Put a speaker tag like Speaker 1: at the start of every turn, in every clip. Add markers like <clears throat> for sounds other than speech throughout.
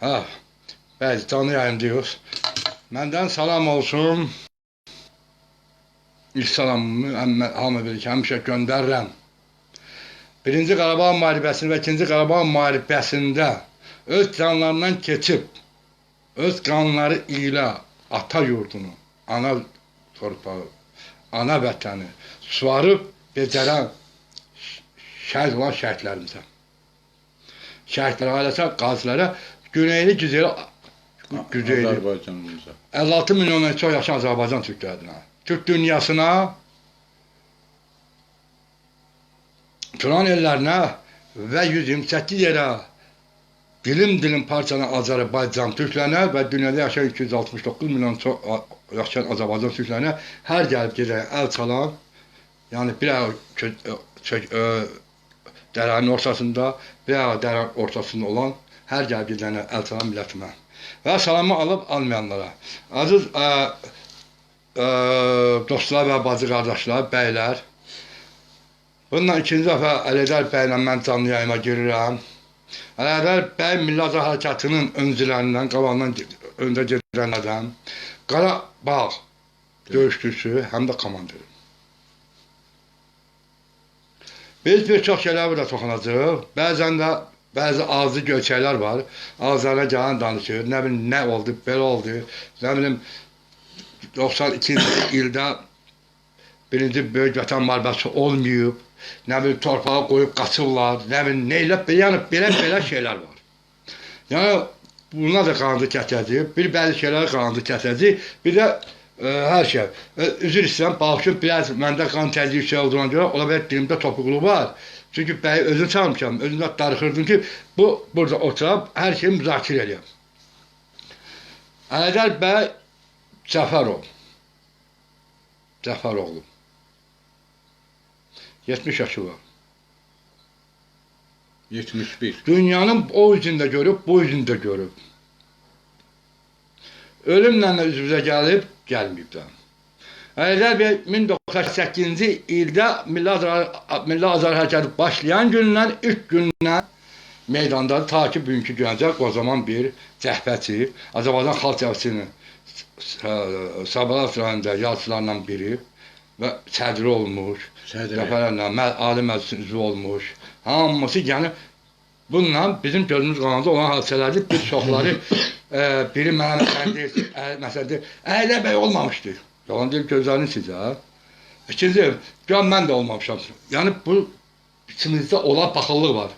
Speaker 1: Ha, bəli, canlı yayımdayıq. Məndən salam olsun. İlk salamımı hamı bilir ki, həmişə göndərirəm. Birinci Qarabağ müharibəsində və ikinci Qarabağ müharibəsində öz canlarından keçib, öz qanları ilə ata yurdunu, ana torpağı, ana vətəni suvarıb becərən şəhid olan şəhidlərimizə. Şəhidlər ailəsə, qazilərə, güneyli güzeli güzeli.
Speaker 2: Azərbaycanımıza.
Speaker 1: 56 milyondan çox yaşayan Azərbaycan türklərinə, Türk dünyasına, Turan ellərinə və 128 yerə dilim-dilim parçalanan Azərbaycan türklərinə və dünyada yaşayan 269 milyon çox yaşayan Azərbaycan türklərinə hər gəlib gedək əl çalan, yəni bir ay kö- çök, ə, dərənin ortasında, bir ay dərənin ortasında olan hər gəlib gedənə əl çalan millətimə və salamı alıb almayanlara. Aziz ə, ə, dostlar və bacı qardaşlar, bəylər. Bununla ikinci dəfə Ələdər bəylə mən canlı yayıma girirəm. Ələdər bəy Milli Azad Hərəkatının öncülərindən, qabağından ge- öndə gedən adam. Qarabağ döyüşçüsü, həm də komandiri. Biz bir çox şeylər burada toxunacağıq. Bəzən də bəzi ağzı gölçəklər var. Ağızlarına gələn danışır. Nə bilim nə oldu, belə oldu. Nə bilim 92-ci ildə birinci böyük vətən müharibəsi olmayıb. Nə bilim torpağa qoyub qaçırlar. Nə bilim nə ilə yəni belə belə şeylər var. Yəni bunlar da qandı kətəcək. Bir bəzi şeylər qandı kətəcək. Bir də ə, hər şey. Ə, üzr istəyirəm, baxışım biraz məndə qan yüksək olduğuna görə ola bilər dilimdə topuqluq var. Çünki bəy özünü çalmışam, özümdə darıxırdım ki, bu burada oturub hər şeyi müzakirə eləyəm. Ələdər bəy Cəfərov. Cəfəroğlu. 70 yaşı var.
Speaker 2: 71.
Speaker 1: Dünyanın o üzündə görüb, bu üzündə görüb. Ölümlə üz-üzə gəlib, gəlməyib də. Ələdər bəy 1908-ci ildə Milli Azər Milli Azər hərəkatı başlayan gündən ilk gündən meydanda ta ki bugünkü günəcək o zaman bir cəhbəçi, Azərbaycan Xalq Cəbhəsinin Sabah rayonunda yazıçılarından biri və sədri olmuş, dəfələrlə Ali Məclisin üzvü olmuş. Hamısı yəni bununla bizim gözümüz qanında olan hadisələrdir. Bir çoxları <laughs> e, biri mənə məsələn deyir, əylə bəy olmamışdı. Yalan deyil gözlərini sizə. İkinci, gör mən də olmamışam. Yəni bu içimizdə olan paxıllıq var.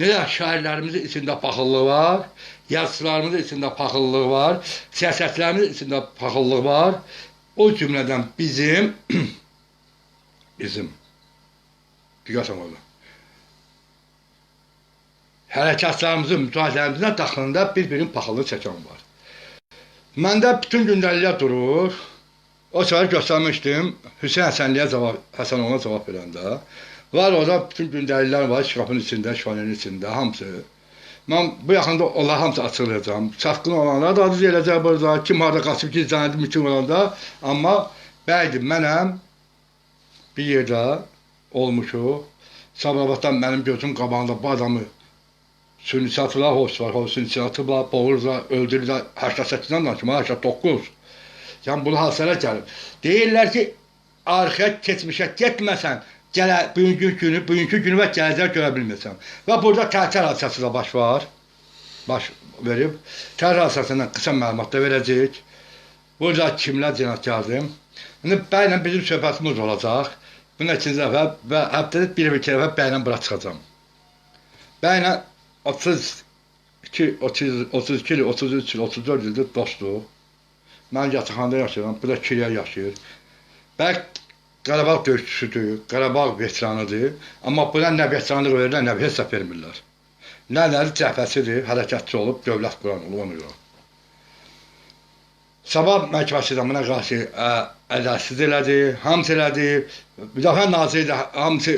Speaker 1: Necə şairlərimizin içində paxıllıq var, yazıçılarımızın içində paxıllıq var, siyasətlərimizin içində paxıllıq var. O cümlədən bizim <clears throat> bizim diqqət olmalı. Hərəkatlarımızın, müdaxilərimizin daxilində bir-birinin paxıllıq çəkən var. Məndə bütün gündəliklər durur. O səfər göstərmişdim. Hüseyn Həsənliyə cavab, Həsənovuna cavab verəndə. Var orada bütün gündəliklər var, şkafın içində, şifanenin içində, hamısı. Mən bu yaxında onlar hamısı açılacağam. Çatqın olanlar da adı eləcək burada. Kim harda qaçıb gizlənib, kim olanda. Amma bəydim mənəm bir yerdə olmuşuq. Sabirabaddan mənim gözüm qabağında bu adamı sünni atılar, hoş var, hoş sünni atıblar, boğurlar, öldürürlər. 88-dən danışım, 89. Yəni bunu hadisələr gəlib. Deyirlər ki, arxaya keçmişə getməsən, gələ bugünkü günü, bugünkü günü və gələcək görə bilmirsən. Və burada təhsil hadisəsi də baş var. Baş verib. Təhsil hadisəsindən qısa məlumat da verəcəyik. Burada kimlər cinayətkardır? İndi bəylə bizim söhbətimiz olacaq. Bunun ikinci dəfə və həftədə bir bir dəfə bəylə bura çıxacağam. Bəylə 32, 30, 32 il, 33 il, 34 ildir dostluq. Mən yataqxanada yaşayıram, bu da Kiriyə yaşayır. Bəy Qarabağ döyüşçüsüdür, Qarabağ veteranıdır. Amma buna nə veteranlıq verirlər, nə heç vermirlər. Nə nədir cəhbəsidir, hərəkətçi olub, dövlət quran olub ona görə. Sabah məhkəməsi də buna qarşı ədalətsiz elədi, hamısı elədi. Müdafiə naziri də hamısı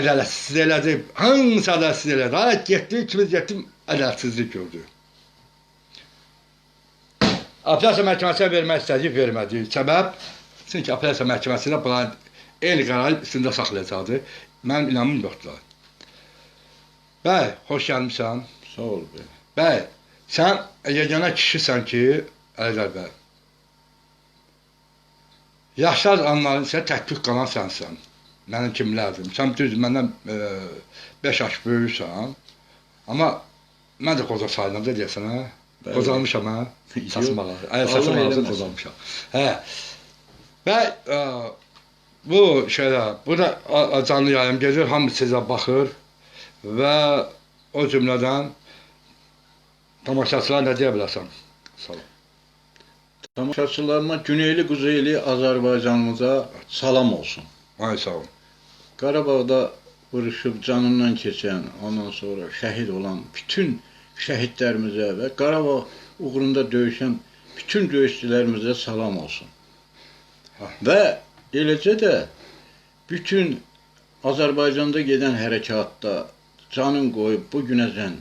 Speaker 1: ədalətsiz elədi, hamısı ədalətsiz elədi. Hələ getdi, ikimiz getdi, ədalətsizlik gördü. Apellyasiya məhkəməsinə vermək istədi, vermədi. Səbəb çünki apellyasiya məhkəməsində bunlar el qərarı üstündə saxlayacaqdı. Mənim inamım yoxdur. Bəy, xoş gəlmisən.
Speaker 2: Sağ ol be.
Speaker 1: Bəy, Sən yeganə kişisən ki, Əlidə bəy. Yaşlar anların isə təklik qalan sənsən. Mənim kimlərdim. Sən düz məndən 5 yaş böyüksən. Amma mən də qoca sayılanda deyəsən hə.
Speaker 2: Bəli.
Speaker 1: Qocalmışam hə. <laughs> Səsim ağır. Ay səsim
Speaker 2: eləməsin.
Speaker 1: qocalmışam. Hə. Və ə, bu şeylər, bu da canlı yayım gedir, hamı sizə baxır və o cümlədən tamaşaçılar nə deyə bilərsən? Sağ ol.
Speaker 2: Tamaşaçılarıma Güneyli Quzeyli Azərbaycanımıza salam olsun.
Speaker 1: Ay sağ ol.
Speaker 2: Qarabağda vuruşub canından keçən, ondan sonra şəhid olan bütün şəhidlərimizə və Qarabağ uğrunda döyüşən bütün döyüşçülərimizə salam olsun.
Speaker 1: Ha.
Speaker 2: Və eləcə də bütün Azərbaycanda gedən hərəkatda canın qoyub bu günəcən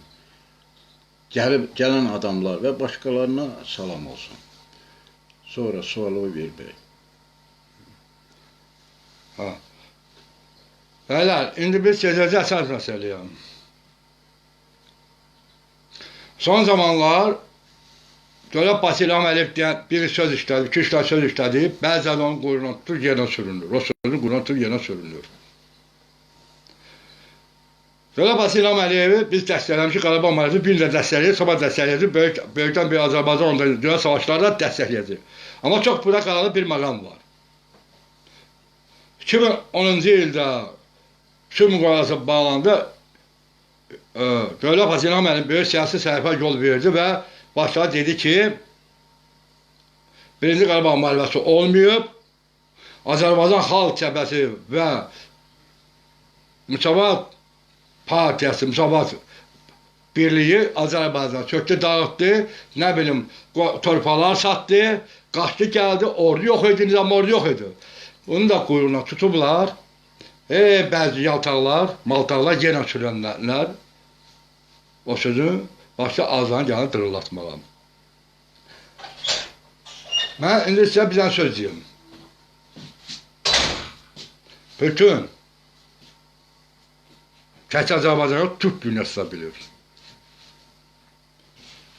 Speaker 2: gəlib gələn adamlar və başqalarına salam olsun. Sonra sualı ver bəy.
Speaker 1: Beyler, indi biz gedəcək əsas məsələyə. Son zamanlar Dövlət Basilham Əliyev deyən biri söz işlədi, iki işlər söz işlədi, bəzən onun quyruğuna tutur, yerine sürünür. O sözün quyruğuna tutur, yerine sürünür. Dövlət Basilham Əliyevi biz dəstəkləmişik, Qarabağ müharibəsi bir də dəstəkləyir, sabah dəstəkləyir, böyük, böyükdən bir Azərbaycan onda dünya savaşlarda dəstəkləyir. Amma çox burada qaralı bir məqam var. 2010-cu ildə müqaviləsi bağlandı. Dövlət Basilham Əliyev böyük siyasi səhifə yol verdi və başladı dedi ki, birinci Qarabağ müharibəsi olmayıb, Azərbaycan Xalq Cəbhəsi və Müsavat Partiyası, Müsavat Birliyi Azərbaycan çöktü, dağıtdı, nə bilim, torpaqlar satdı, qaçdı, gəldi, ordu yox idi, nizam ordu yox idi. Bunu da quyruğuna tutublar. E, bəzi yaltaqlar, maltaqlar yenə sürənlər o sözü başda ağzına gəlib dırıldatmağa. Mən indi sizə bir dənə söz deyim. Bütün tək Azərbaycanı Türk dünyası da bilir.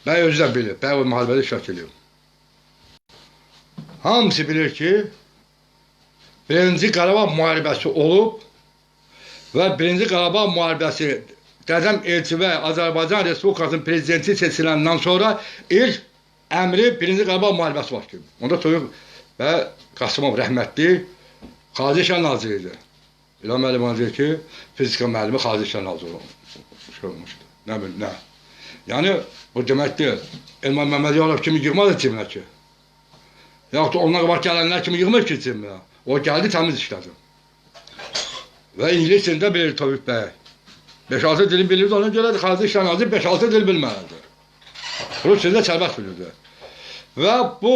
Speaker 1: Bəy özü də bilir, bəy o müharibədə iştirak edir. Hamısı bilir ki, birinci Qarabağ müharibəsi olub və birinci Qarabağ müharibəsi Dədəm Elçivə Azərbaycan Respublikasının prezidenti seçiləndən sonra ilk əmri birinci Qarabağ müharibəsi başlayıb. Onda Toyuq və Qasımov rəhmətli Xarici İşlər naziri idi. İlham müəllim deyir ki, fizika müəllimi Xarici İşlər naziri şey olmuşdu. Nə bilim, nə. Yəni bu deməkdir, Elman Məmmədiyarov kimi yığmadı cibinə ki. Yaxud da ondan qabaq gələnlər kimi yığmır ki cibinə. O gəldi təmiz işlədi. Və ingilis dilində bilir bəy. 5-6 dili bilirdi, ona görə də xarici işlər naziri 5-6 dil bilməlidir. Rus dilində sərbəst bilirdi. Və bu,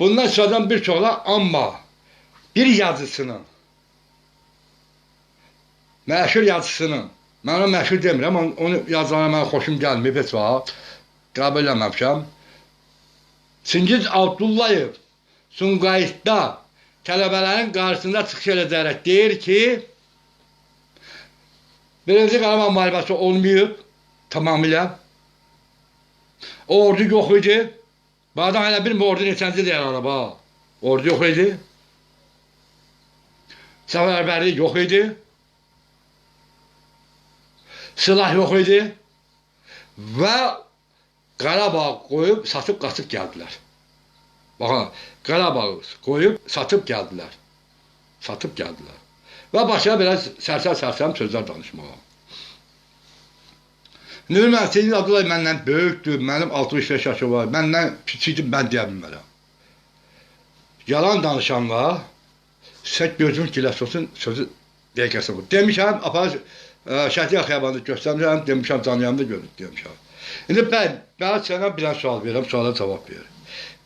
Speaker 1: bundan sonradan bir çoxlar, amma bir yazısının, məşhur yazısının, mən onu məşhur demirəm, onu- yazana mənə xoşum gəlməyib heç vaxt, qəbul eləməmişəm. Çingiz Abdullayev Sumqayıtda tələbələrin qarşısında çıxış edərək deyir ki, birinci Qarabağ müharibəsi olmayıb tamamilə. O ordu yox idi. Bu adam hələ bilmir ordu neçənci deyər araba. Ordu yox idi. Səfərbərlik yox idi. Silah yox idi. Və Qarabağ qoyub satıb qaçıb gəldilər. Baxın, Qarabağ qoyub satıb gəldilər. Satıb gəldilər. Və başladı belə sərsər-sərsəm sözlər danışmağa. İndi bilməm, Seyid Abdullayev məndən böyükdür, mənim 65 yaşım var, məndən kiçikdir, mən deyə bilmərəm. Yalan danışanlar, sək gözüm giləs olsun, sözü bu. Demişəm, apar Şəhdiyə xiyabanda göstərmişəm, demişəm, canıyamda görüb demişəm. İndi mən, mən sənə bir sual verirəm, suala cavab ver.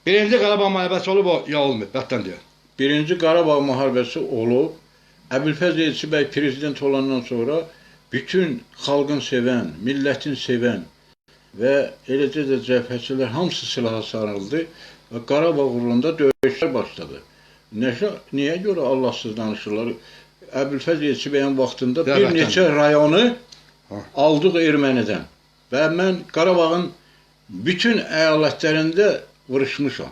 Speaker 1: Birinci Qarabağ müharibəsi olub, ya olmayıb, bətdən deyək.
Speaker 2: Birinci Qarabağ müharibəsi olub. Əbülfəz Elçibəy prezident olandan sonra bütün xalqın sevən, millətin sevən və eləcə də cəbhəçilər hamısı silaha sarıldı və Qarabağ uğrunda döyüşlər başladı. Nəşə, niyə görə Allahsız danışırlar? Əbülfəz Elçibəyin vaxtında bir
Speaker 1: Dəvətdən.
Speaker 2: neçə rayonu aldıq ermənidən. Və mən Qarabağın bütün əyalətlərində vuruşmuşam.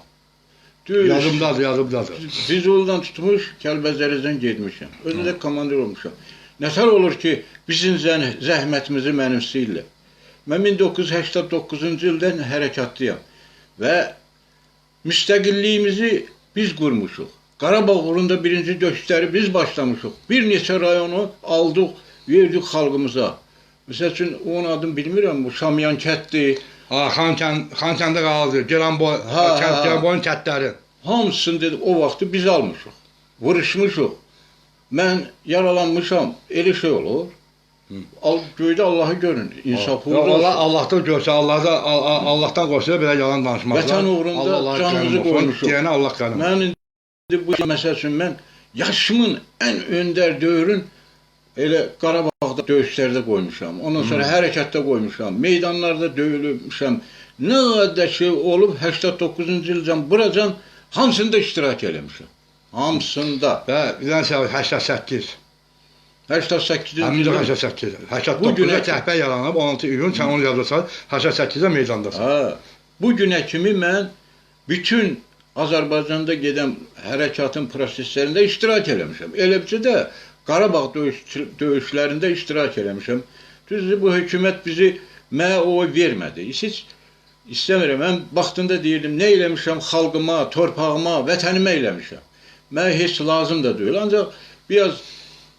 Speaker 2: Döyüş-
Speaker 1: Yazımdadır, yazımdadır.
Speaker 2: Füzulidən tutmuş, Kəlbəzərədən getmişəm. Özü də komandir olmuşam. Nətər olur ki, bizim zəh- zəhmətimizi mənimsəyirlər. Mən 1989-cu ildən hərəkətliyəm və müstəqilliyimizi biz qurmuşuq. Qarabağ uğrunda birinci döyüşləri biz başlamışıq. Bir neçə rayonu aldıq, verdik xalqımıza. Məsəl üçün onun adını bilmirəm, bu Şamyan kətdir.
Speaker 1: Ha, Xankənd, Xankəndə qaldı.
Speaker 2: Ha.
Speaker 1: Gəranboyun kətləri.
Speaker 2: Hamısını dedi o vaxtı biz almışıq. Vuruşmuşuq. Mən yaralanmışam. Elə şey olur. Al göydə Allahı görün. İnsafı
Speaker 1: Ya Allah. Allahdan görsə, Allah da Al- Al- Allahdan qorxsa belə yalan danışmazlar.
Speaker 2: Vətən uğrunda
Speaker 1: Allah Allah
Speaker 2: canımızı qoymuşuq.
Speaker 1: Deyənə Allah qənim.
Speaker 2: Mən indi bu məsəl üçün mən yaşımın ən öndər dövrün elə Qarabağda döyüşlərdə qoymuşam. Ondan sonra hərəkətdə qoymuşam. Meydanlarda döyülmüşəm. Nə qədər şey olub 89-cu ildən buracan hamısında iştirak eləmişəm. Hamısında.
Speaker 1: Və var, 88.
Speaker 2: 88-ci
Speaker 1: Həmin
Speaker 2: ildə
Speaker 1: 88.
Speaker 2: Bu
Speaker 1: 89-da
Speaker 2: günə-
Speaker 1: cəhbə yaranıb 16 iyun sən onu yazırsan, 88-də meydandasan.
Speaker 2: Ha, bu günə kimi mən bütün Azərbaycanda gedən hərəkatın proseslərində iştirak eləmişəm. Eləcə də Qarabağ döyüş, döyüşlərində iştirak eləmişəm. Düzdür, bu hökumət bizi mənə oy vermədi. Heç istəmirəm. Mən vaxtında deyirdim, nə eləmişəm xalqıma, torpağıma, vətənimə eləmişəm. Mənə heç lazım da deyil. Ancaq biraz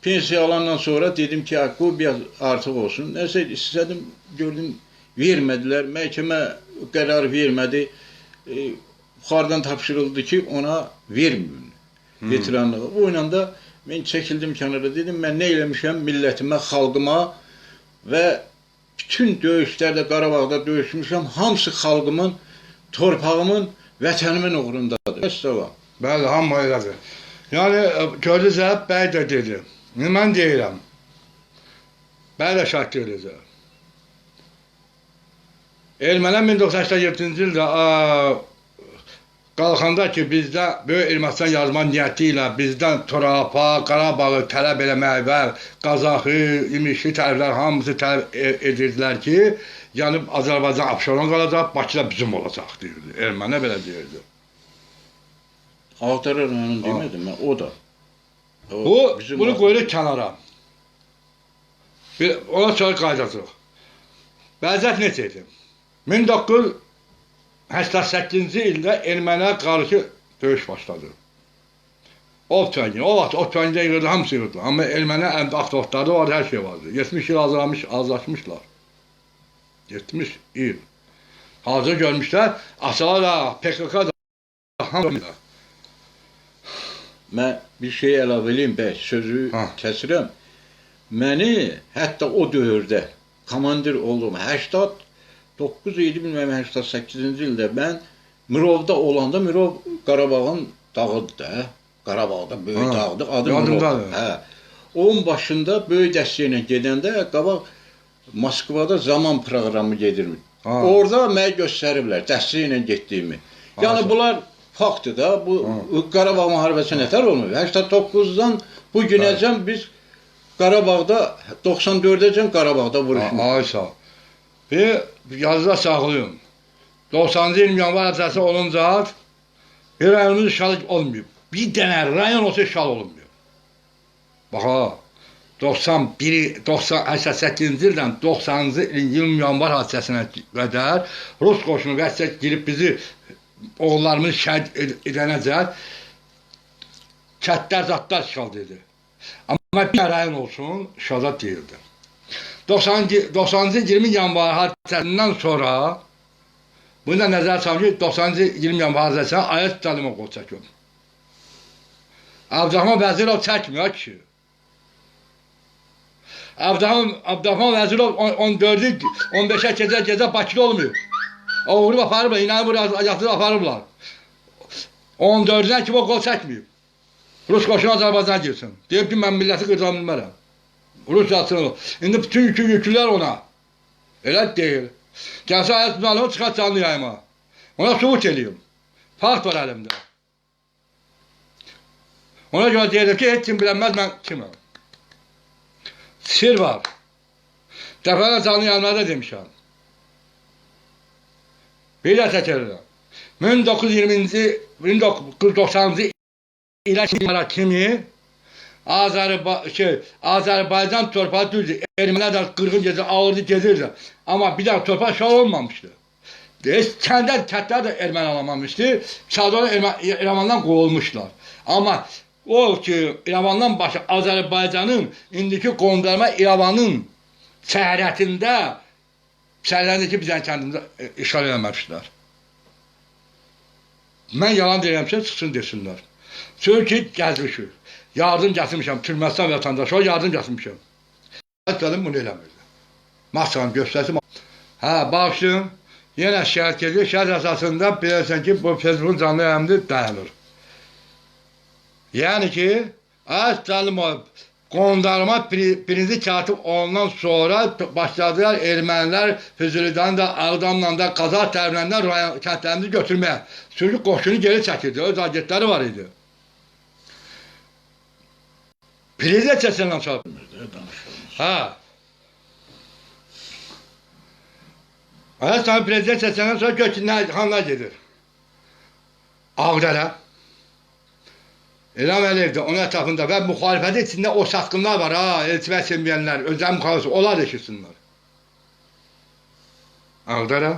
Speaker 2: pensiya alandan sonra dedim ki, bu biraz artıq olsun. Nəsə istədim, gördüm vermədilər. Məhkəmə qərar vermədi. E, yuxarıdan tapşırıldı ki, ona verməyin veteranlığı. O ilə də mən çəkildim kənara dedim, mən nə eləmişəm millətimə, xalqıma və bütün döyüşlərdə Qarabağda döyüşmüşəm. Hamısı xalqımın, torpağımın, vətənimin uğrundadır. Əssalam.
Speaker 1: Bəli, hamı elədir. Yəni gördünüz hə, bəy də dedi. Mən deyirəm. Bəy də şart görəcək. Ermənilər 1987-ci ildə qalxanda ki, bizdə böyük Ermənistan yazma niyyəti ilə bizdən Torapa, Qarabağı tələb eləmək və Qazaxı, İmişli tərəflər hamısı tələb e- edirdilər ki, yəni Azərbaycan Abşeron qalacaq, Bakıda bizim olacaq deyirdi. Ermənilər belə deyirdi.
Speaker 2: Ağdara rayonu demədim mən, o da. O,
Speaker 1: Bu bunu qoyuruq kənara. Bir ona sonra qayıdacağıq. Vəziyyət necə idi? 1988-ci ildə ermənilərə qarşı döyüş başladı. Ot tüfəngi, o vaxt ot tüfəngi yığırdı, hamısı yığırdı. Amma ermənilər əlində avtomatları vardı, hər şey vardı. 70 il azalmış, azlaşmışlar. 70 il. Hazır görmüşlər, Asala da, PKK da, hamısı.
Speaker 2: Mən bir şey əlavə eləyim, bəy, sözü
Speaker 1: Ha.
Speaker 2: kəsirəm. Məni hətta o dövrdə komandir oldum. 89 idi, bilmirəm 88-ci ildə mən Mirovda olanda Mirov Qarabağın dağıdır da. Qarabağda böyük
Speaker 1: Ha,
Speaker 2: dağdır, adı
Speaker 1: yadımdadır.
Speaker 2: Mirov. Hə. Onun başında böyük dəstə ilə gedəndə qabaq Moskvada zaman proqramı gedirmiş.
Speaker 1: Ha.
Speaker 2: Orada mənə göstəriblər dəstə ilə getdiyimi. Yəni
Speaker 1: Ha.
Speaker 2: bunlar faktdır da. Bu
Speaker 1: Ha.
Speaker 2: Qarabağ müharibəsi nətər olmuyor? 89-dan bu günəcən biz Qarabağda 94-əcən Qarabağda vuruşmuş.
Speaker 1: Ay sağ. Bir yazıda saxlayın. 90-cı il yanvar hadisəsi olunca bir rayonun işğalı olmuyor. Bir dənə rayon olsa işğal olunmuyor. Bax ha. 91 98-ci ildən 90-cı ilin yanvar hadisəsinə qədər Rus qoşunu qəsdə girib bizi oğullarımızı şəhid ed- edənəcək kətlər zatlar işğal dedi. Amma bir rayon olsun işğalda deyildi. 90-cı 90-cı 20 yanvar hadisəsindən sonra bunu da nəzərə salın ki, 90-cı 20 yanvar hadisəsinə Ayət Təlimov qol çəkib. Abdurrahman Vəzirov çəkmiyor ki. Abdurrahman, Abdurrahman Vəzirov 14-ü 15-ə gecə gecə Bakıda olmuyor. O vurub aparıblar, inanı buraya yatırıb aparıblar. 14-dən kim o qol çəkməyib. Rus qoşunu Azərbaycana girsin. Deyib ki, mən milləti qırıca bilmərəm. Rus yatsın. İndi bütün yükü yüklülər ona. Elə deyil. Gəlsə ayət müəllimə çıxar canlı yayıma. Ona subut eləyim. Fakt var əlimdə. Ona görə deyirəm ki, heç kim bilənməz mən kiməm. Sir var. Dəfələ canlı yayımlarda demişəm. Bir də təkrar 1920-ci 1990-cı ilə kimara kimi Azərba şey, Azərbaycan torpağı düzdür. Ermənilər də qırğın gecə ağırdı gedirdi. Amma bir daha torpaq şah olmamışdı. Heç kəndə kətlər də erməni alamamışdı. Çadırı İrəvandan qovulmuşlar. Amma o ki İrəvandan başqa Azərbaycanın indiki qondarma İrəvanın şəhərətində şəhərlərindəki bizən kəndində e, işğal eləməmişlər. Mən yalan deyirəmsə çıxsın desinlər. Çünki gəzmişik. Yardım gətirmişəm. Türkmənistan vətəndaşı yardım gətirmişəm. Gəldim bunu eləmirdi. Maçanı göstərsim. Hə, baxın. Yenə şəhət gedir. Şəhət əsasında bilirsən ki, bu Facebookun canlı yayımda dayanır. Yəni ki, az canlı qondarma bir- birinci katib ondan sonra başladılar ermənilər Füzulidən də, Ağdamla da, Qazaq tərəfindən kəndlərimizi götürməyə. Çünki qoşunu geri çəkirdi. Öz agentləri var idi. Prezident seçiləndən sonra
Speaker 2: Danışılmaz.
Speaker 1: Ha. Ayas sana prezident seçiləndən sonra gör ki, nə, hanlar gedir. Ağdərə. İlham Əliyevdə onun ətrafında və müxalifətin içində o satqınlar var ha, elçivə sevməyənlər, özləri müxalifəsi, onlar da eşitsinlər. Ağdərə.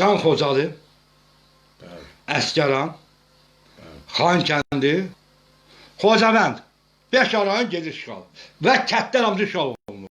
Speaker 1: Qan Xocalı,
Speaker 2: Bəli.
Speaker 1: Əskəran, Xankəndi, Xocavənd. 5 arayan gedir işğal. Və kətlər hamısı işğal olunur.